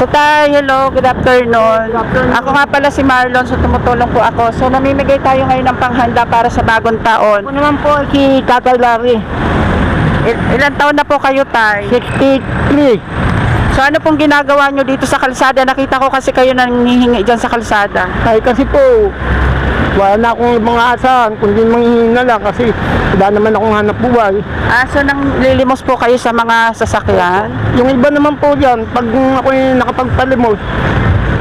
So tayo, hello, good afternoon. Ako nga pala si Marlon, so tumutulong po ako. So namimigay tayo ngayon ng panghanda para sa bagong taon. Ako naman po si Tatay Larry, Il- ilan taon na po kayo, Tay? 63. So ano pong ginagawa nyo dito sa kalsada? Nakita ko kasi kayo nangihingi dyan sa kalsada. Ay kasi po, wala na akong mga asahan, kundi manghihingi na lang kasi wala naman akong hanap buhay. Ah, so nang lilimos po kayo sa mga sasakyan? Yung iba naman po dyan, pag ako yung nakapagpalimos,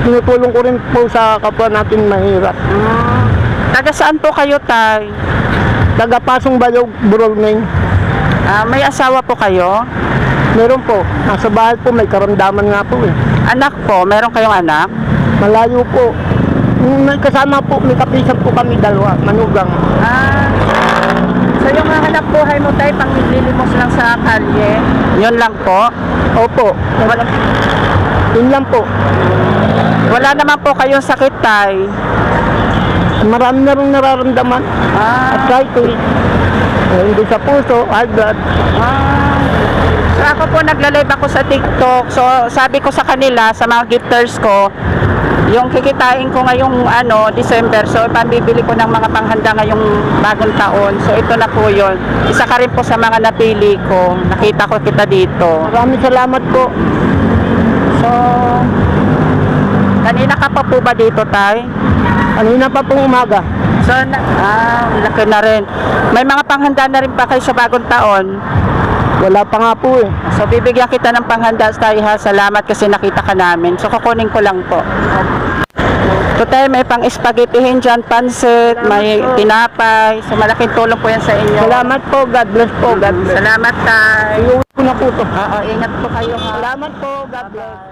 tinutulong ko rin po sa kapwa natin mahirap. Hmm. Taga saan po kayo, Tay? Tagapasong Balog, Brolmeng. Ah, may asawa po kayo? Meron po, nasa bahay po, may karamdaman nga po eh. Anak po, meron kayong anak? Malayo po. Yung May kasama po, may kapisan po kami dalawa, manugang. Ah. So yung hanap buhay mo tayo, pang lilimos lang sa kalye? Yun lang po? Opo, Wala, yun lang po. wala naman po kayong sakit, tay. Marami na rin nararamdaman. Ah. Arthritis. Eh, hindi sa puso, high blood. Ah. So ako po nagla-live ako sa TikTok. So sabi ko sa kanila, sa mga gifters ko, yung kikitain ko ngayong ano, December. So pambibili ko ng mga panghanda ngayong bagong taon. So ito na po yon. Isa ka rin po sa mga napili ko. Nakita ko kita dito. Maraming salamat po. So kanina ka pa po ba dito, Tay? Kanina pa pong umaga. So, ah, laki na rin. May mga panghanda na rin pa kayo sa bagong taon. Wala pa nga po eh. So, bibigyan kita ng panghanda tayo ha. Salamat kasi nakita ka namin. So, kukunin ko lang po. So, tayo may pang spaghettihin dyan, pansit, may tinapay. So, malaking tulong po yan sa inyo. Salamat po. God bless po. God bless. Salamat tayo. Iuwi ko na po to. Oo, ingat po kayo ha. Salamat po. God bless.